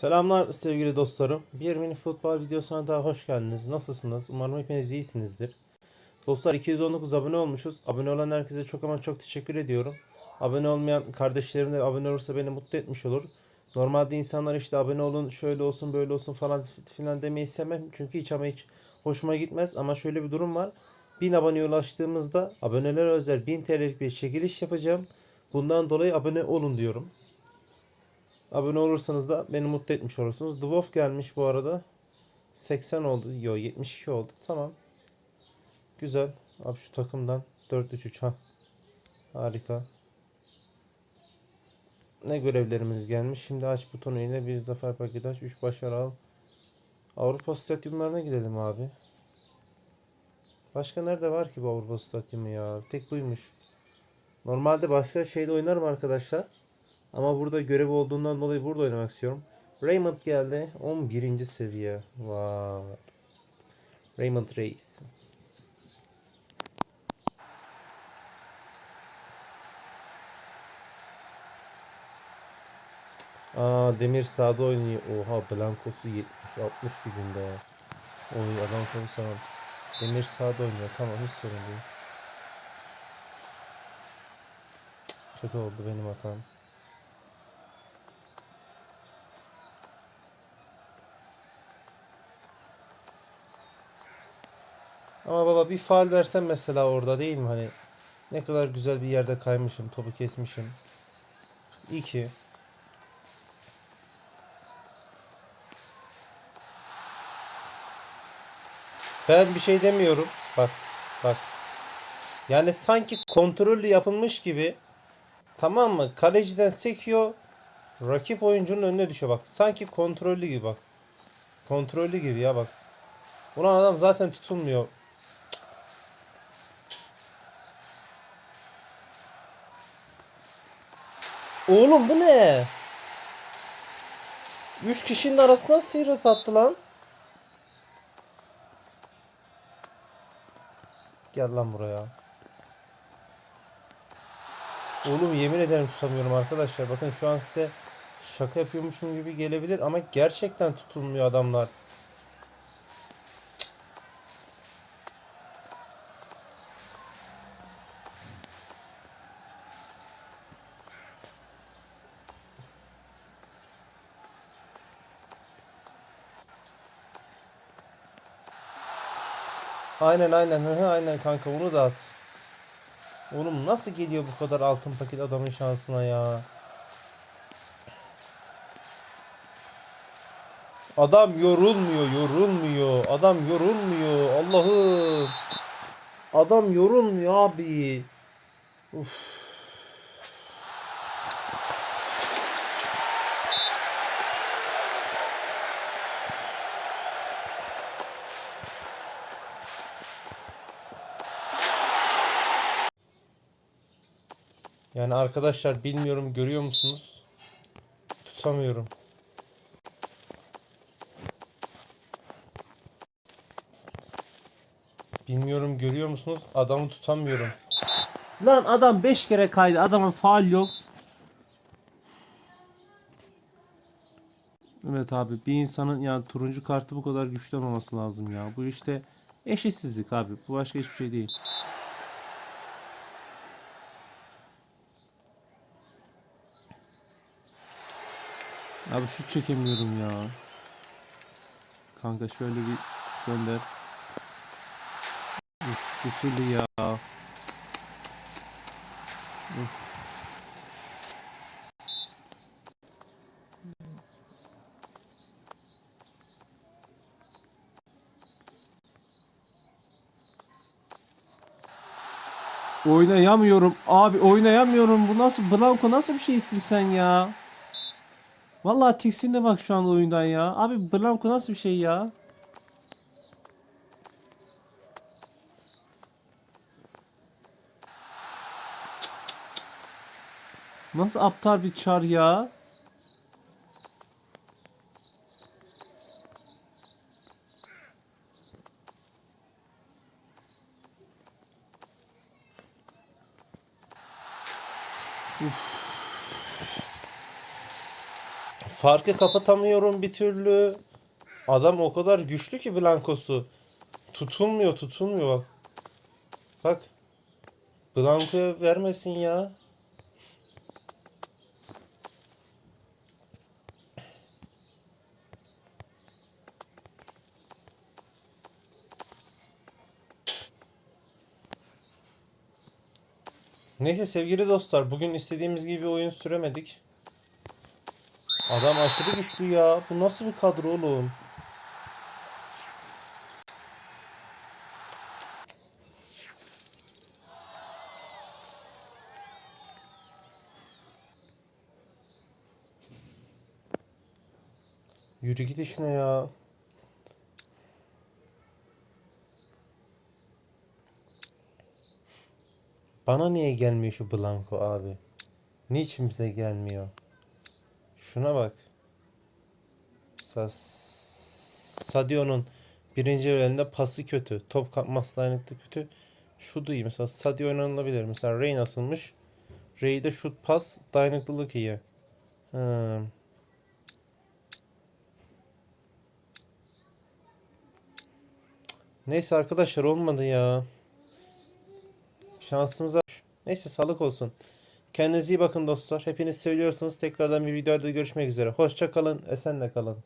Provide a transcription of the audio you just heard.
Selamlar sevgili dostlarım. Bir mini futbol videosuna daha hoş geldiniz. Nasılsınız? Umarım hepiniz iyisinizdir. Dostlar 219 abone olmuşuz. Abone olan herkese çok ama çok teşekkür ediyorum. Abone olmayan kardeşlerim de abone olursa beni mutlu etmiş olur. Normalde insanlar işte abone olun şöyle olsun böyle olsun falan filan demeyi sevmem. Çünkü hiç ama hiç hoşuma gitmez. Ama şöyle bir durum var. 1000 aboneye ulaştığımızda abonelere özel 1000 TL'lik bir çekiliş yapacağım. Bundan dolayı abone olun diyorum. Abone olursanız da beni mutlu etmiş olursunuz. The Wolf gelmiş bu arada. 80 oldu. Yo 72 oldu. Tamam. Güzel. Abi şu takımdan 4-3-3 ha. Harika. Ne görevlerimiz gelmiş. Şimdi aç butonu ile bir zafer paketi aç. 3 başarı al. Avrupa stadyumlarına gidelim abi. Başka nerede var ki bu Avrupa stadyumu ya? Tek buymuş. Normalde başka şeyde oynarım arkadaşlar. Ama burada görev olduğundan dolayı burada oynamak istiyorum. Raymond geldi. 11. seviye. Vay. Raymond Reis. Aa Demir sağda oynuyor. Oha Blanco'su 70 60 gücünde. Oy adam sağ Demir sağda oynuyor. Tamam hiç sorun değil. Kötü oldu benim hatam. Ama baba bir faal versen mesela orada değil mi hani ne kadar güzel bir yerde kaymışım, topu kesmişim. İyi ki. Ben bir şey demiyorum. Bak, bak. Yani sanki kontrollü yapılmış gibi. Tamam mı? Kaleciden sekiyor. Rakip oyuncunun önüne düşüyor bak. Sanki kontrollü gibi bak. Kontrollü gibi ya bak. Ulan adam zaten tutulmuyor. Oğlum bu ne? Üç kişinin arasına sıyrılıp attı lan. Gel lan buraya. Oğlum yemin ederim tutamıyorum arkadaşlar. Bakın şu an size şaka yapıyormuşum gibi gelebilir ama gerçekten tutulmuyor adamlar. Aynen aynen hı aynen kanka bunu da at. Oğlum nasıl geliyor bu kadar altın paket adamın şansına ya? Adam yorulmuyor, yorulmuyor. Adam yorulmuyor. Allah'ım. Adam yorulmuyor abi. Uf. Yani arkadaşlar bilmiyorum görüyor musunuz? Tutamıyorum. Bilmiyorum görüyor musunuz? Adamı tutamıyorum. Lan adam 5 kere kaydı. Adamın faal yok. Evet abi bir insanın yani turuncu kartı bu kadar güçlü olmaması lazım ya. Bu işte eşitsizlik abi. Bu başka hiçbir şey değil. Abi şut çekemiyorum ya. Kanka şöyle bir gönder. Uf, usulü ya. Oynayamıyorum abi oynayamıyorum. Bu nasıl Blanco nasıl bir şeysin sen ya? Vallahi tiksindim bak şu an oyundan ya. Abi Blanco nasıl bir şey ya? Nasıl aptal bir çar ya? Farkı kapatamıyorum bir türlü. Adam o kadar güçlü ki Blanco'su. Tutulmuyor tutulmuyor bak. Bak. Blanco'ya vermesin ya. Neyse sevgili dostlar bugün istediğimiz gibi oyun süremedik. Aşırı güçlü ya. Bu nasıl bir kadro oğlum? Yürü git işine ya. Bana niye gelmiyor şu Blanco abi? Niçin bize gelmiyor? Şuna bak. Sadio'nun birinci elinde pası kötü. Top kapması dayanıklı kötü. Şutu iyi. Mesela Sadio oynanılabilir. Mesela Ray nasılmış? Ray'de şut pas dayanıklılık iyi. Hmm. Neyse arkadaşlar olmadı ya. Şansımıza Neyse sağlık olsun. Kendinize iyi bakın dostlar. Hepiniz seviyorsunuz. Tekrardan bir videoda görüşmek üzere. Hoşça kalın. Esenle kalın.